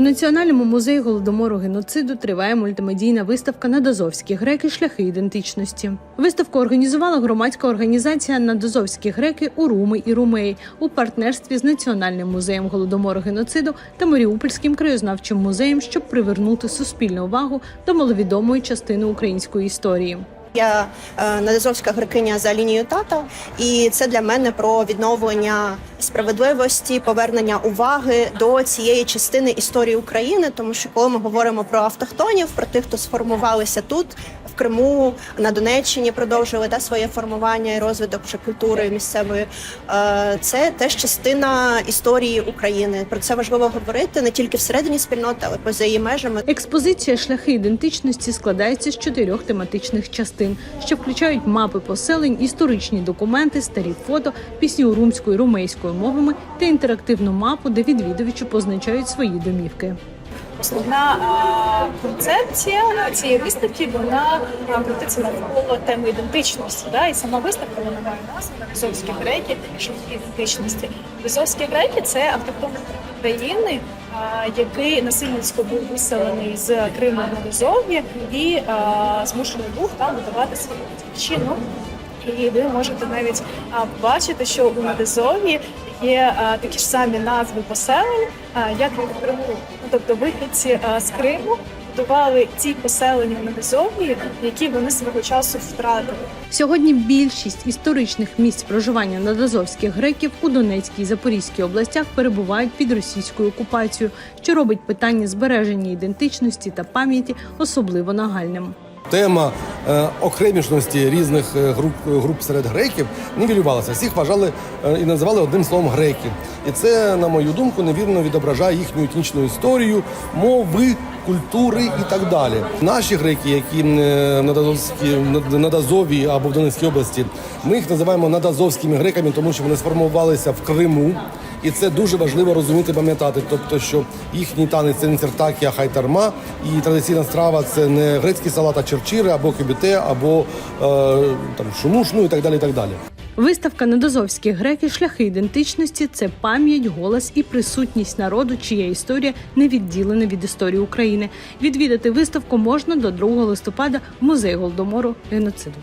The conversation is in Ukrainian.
У Національному музеї голодомору геноциду триває мультимедійна виставка «Надазовські греки. Шляхи ідентичності. Виставку організувала громадська організація «Надазовські греки у Руми і Румеї у партнерстві з Національним музеєм голодомору геноциду та Маріупольським краєзнавчим музеєм, щоб привернути суспільну увагу до маловідомої частини української історії. Я е, надазовська грекиня за лінією тата, і це для мене про відновлення справедливості, повернення уваги до цієї частини історії України. Тому що коли ми говоримо про автохтонів, про тих, хто сформувалися тут, в Криму, на Донеччині, продовжили да, своє формування і розвиток вже культури місцевої, е, це теж частина історії України. Про це важливо говорити не тільки всередині спільноти, але поза її межами. Експозиція Шляхи ідентичності складається з чотирьох тематичних частин, що включають мапи поселень, історичні документи, старі фото, пісні урумською румейської мовами та інтерактивну мапу, де відвідувачі позначають свої домівки. Основна концепція цієї виставки вона крутиться навколо теми ідентичності. Да? І сама виставка вона має назву Візовські греки шляхи ідентичності. Візовські греки це автохтонні країни, який насильницько був виселений з Криму на Візов'ї і змушений був там будувати свою батьківщину. І ви можете навіть а, бачити, що у Надезові є а, такі ж самі назви поселень, а, як і в Криму. Ну, тобто вихідці а, з Криму будували ті поселення в Надезові, які вони свого часу втратили. Сьогодні більшість історичних місць проживання надазовських греків у Донецькій і Запорізькій областях перебувають під російською окупацією, що робить питання збереження ідентичності та пам'яті особливо нагальним. Тема окремішності різних е, груп груп серед греків нівелювалася. Всіх вважали е, і називали одним словом греки. І це, на мою думку, невірно відображає їхню етнічну історію, мови, культури і так далі. Наші греки, які е, на Дазові або в Донецькій області, ми їх називаємо надазовськими греками, тому що вони сформувалися в Криму. І це дуже важливо розуміти, пам'ятати. Тобто, що їхній танець це не цертакі, а хайтарма, і традиційна страва це не грецький салат, а черчири, або кебіте, або е, там шумуш, ну і так далі. І так далі. Виставка «Надазовські греки. Шляхи ідентичності це пам'ять, голос і присутність народу, чия історія не відділена від історії України. Відвідати виставку можна до 2 листопада в музеї голодомору геноциду.